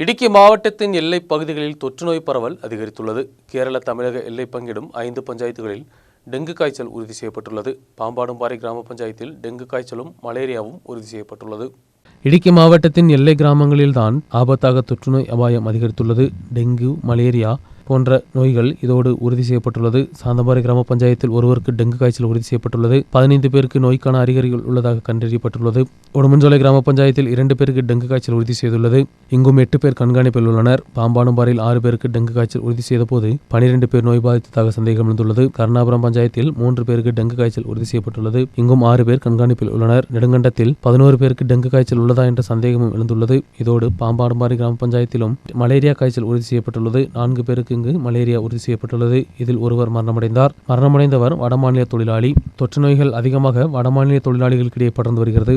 இடுக்கி மாவட்டத்தின் எல்லைப் பகுதிகளில் தொற்றுநோய் பரவல் அதிகரித்துள்ளது. கேரள தமிழக எல்லை பங்கிடும் ஐந்து பஞ்சாயத்துகளில் டெங்கு காய்ச்சல் உறுதி செய்யப்பட்டுள்ளது. பாம்பாடும்பாறை கிராம பஞ்சாயத்தில் டெங்கு காய்ச்சலும் மலேரியாவும் உறுதி செய்யப்பட்டுள்ளது. இடுக்கி மாவட்டத்தின் எல்லை கிராமங்களில்தான் ஆபத்தாக தொற்றுநோய் அபாயம் அதிகரித்துள்ளது. டெங்கு மலேரியா போன்ற நோய்கள் இதோடு உறுதி செய்யப்பட்டுள்ளது. சாந்தம்பாறை கிராம பஞ்சாயத்தில் ஒருவருக்கு டெங்கு காய்ச்சல் உறுதி செய்யப்பட்டுள்ளது. பதினைந்து பேருக்கு நோய்க்கான அறிகுறிகள் உள்ளதாக கண்டறியப்பட்டுள்ளது. உடுமஞ்சோலை கிராம பஞ்சாயத்தில் இரண்டு பேருக்கு டெங்கு காய்ச்சல் உறுதி செய்துள்ளது. இங்கும் எட்டு பேர் கண்காணிப்பில் உள்ளனர். பாம்பாடும்பாறையில் ஆறு பேருக்கு டெங்கு காய்ச்சல் உறுதி செய்தபோது பனிரெண்டு பேர் நோய் பாதித்ததாக சந்தேகம் எழுந்துள்ளது. கருணாபுரம் பஞ்சாயத்தில் மூன்று பேருக்கு டெங்கு காய்ச்சல் உறுதி செய்யப்பட்டுள்ளது. இங்கும் ஆறு பேர் கண்காணிப்பில் உள்ளனர். நெடுங்கண்டத்தில் பதினோரு பேருக்கு டெங்கு காய்ச்சல் உள்ளதா என்ற சந்தேகமும் எழுந்துள்ளது. இதோடு பாம்பாடும்பாறை கிராம பஞ்சாயத்திலும் மலேரியா காய்ச்சல் உறுதி செய்யப்பட்டுள்ளது. நான்கு பேருக்கு இங்கு மலேரியா உறுதி செய்யப்பட்டுள்ளது இதில் ஒருவர் மரணமடைந்தார் மரணமடைந்தவர் வடமாநில தொழிலாளி தொற்று நோய்கள் அதிகமாக வடமாநில தொழிலாளிகளுக்கிடையே படர்ந்து வருகிறது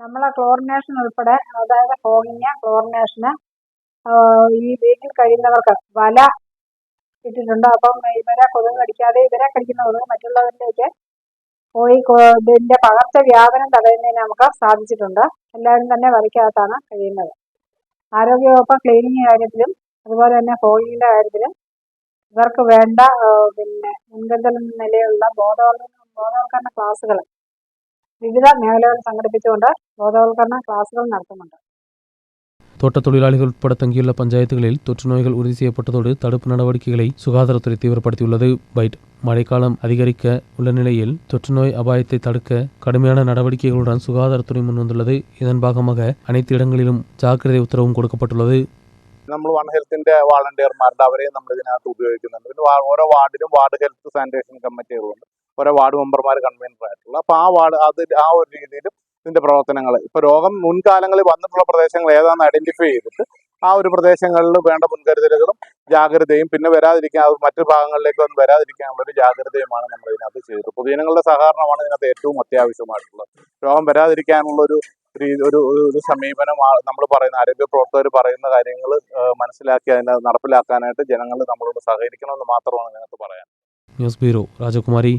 നമ്മളെ ക്ലോറിനേഷൻ ഉൾപ്പെടെ അതായത് ഫോഗിങ് ക്ലോറിനേഷന് ഈ വീട്ടിൽ കഴിയുന്നവർക്ക് വല ഇട്ടിട്ടുണ്ട് അപ്പം ഇവരെ കൊതുക് കടിക്കാതെ ഇവരെ കടിക്കുന്ന കൊതുക് മറ്റുള്ളവരിലേക്ക് പോയി കൊ- ഇതിന്റെ പകർച്ചവ്യാപനം തടയുന്നതിന് നമുക്ക് സാധിച്ചിട്ടുണ്ട് എല്ലാവരും തന്നെ വലയ്ക്കകത്താണ് കഴിയുന്നത് ആരോഗ്യവകുപ്പ് ക്ലീനിങ് കാര്യത്തിലും അതുപോലെ തന്നെ ഫോഗിങ്ങിന്റെ കാര്യത്തിലും ഇവർക്ക് വേണ്ട ആ, പിന്നെ മുൻകരുതൽ നിലയിലുള്ള ബോധവൽക്കരണ ബോധവൽക്കരണ ക്ലാസ്സുകൾ വിവിധ മേഖലകൾ സംഘടിപ്പിച്ചുകൊണ്ട് ബോധവൽക്കരണ ക്ലാസുകൾ നടത്തുന്നുണ്ട് தோட்டத் தொழிலாளிகள் உட்பட தங்கியுள்ள பஞ்சாயத்துகளில் தொற்று நோய்கள் உறுதி செய்யப்பட்டதோடு தடுப்பு நடவடிக்கைகளை சுகாதாரத்துறை தீவிரப்படுத்தியுள்ளது பைட் மழைக்காலம் அதிகரிக்க உள்ள நிலையில் தொற்று நோய் அபாயத்தை தடுக்க கடுமையான நடவடிக்கைகளுடன் சுகாதாரத்துறை முன்வந்துள்ளது இதன் பாகமாக அனைத்து இடங்களிலும் ஜாக்கிரதை உத்தரவும் கொடுக்கப்பட்டுள்ளது നമ്മൾ വൺ ഹെൽത്തിന്റെ വാളണ്ടിയർമാരുണ്ട് അവരെയും നമ്മൾ ഇതിനകത്ത് ഉപയോഗിക്കുന്നുണ്ട്. പിന്നെ ഓരോ വാർഡിലും വാർഡ് ഹെൽത്ത് സാനിറ്റേഷൻ കമ്മിറ്റികളുണ്ട് ഓരോ വാർഡ് മെമ്പർമാർ കൺവീനർ ആയിട്ടുള്ള അപ്പൊ ആ വാർഡ് അത് ആ ഒരു രീതിയിലും ഇതിന്റെ പ്രവർത്തനങ്ങൾ ഇപ്പൊ രോഗം മുൻകാലങ്ങളിൽ വന്നിട്ടുള്ള പ്രദേശങ്ങൾ ഏതാണെന്ന് ഐഡന്റിഫൈ ചെയ്തിട്ട് ആ ഒരു പ്രദേശങ്ങളിൽ വേണ്ട മുൻകരുതലുകളും ജാഗ്രതയും പിന്നെ വരാതിരിക്കാൻ മറ്റു ഭാഗങ്ങളിലേക്കൊന്നും വരാതിരിക്കാനുള്ള ഒരു ജാഗ്രതയുമാണ് നമ്മൾ ഇതിനകത്ത് ചെയ്തത്. പൊതുജനങ്ങളുടെ സഹകരണമാണ് ഇതിനകത്ത് ഏറ്റവും അത്യാവശ്യമായിട്ടുള്ളത്. രോഗം വരാതിരിക്കാനുള്ള ഒരു ഒരു ഒരു സമീപനം നമ്മൾ പറയുന്ന ആരോഗ്യ പ്രവർത്തകർ പറയുന്ന കാര്യങ്ങൾ മനസ്സിലാക്കി അതിനെ നടപ്പിലാക്കാനായിട്ട് ജനങ്ങൾ നമ്മളോട് സഹകരിക്കണമെന്ന് മാത്രമാണ് ഞങ്ങൾക്ക് പറയാൻ. ന്യൂസ് ബ്യൂറോ രാജകുമാരി.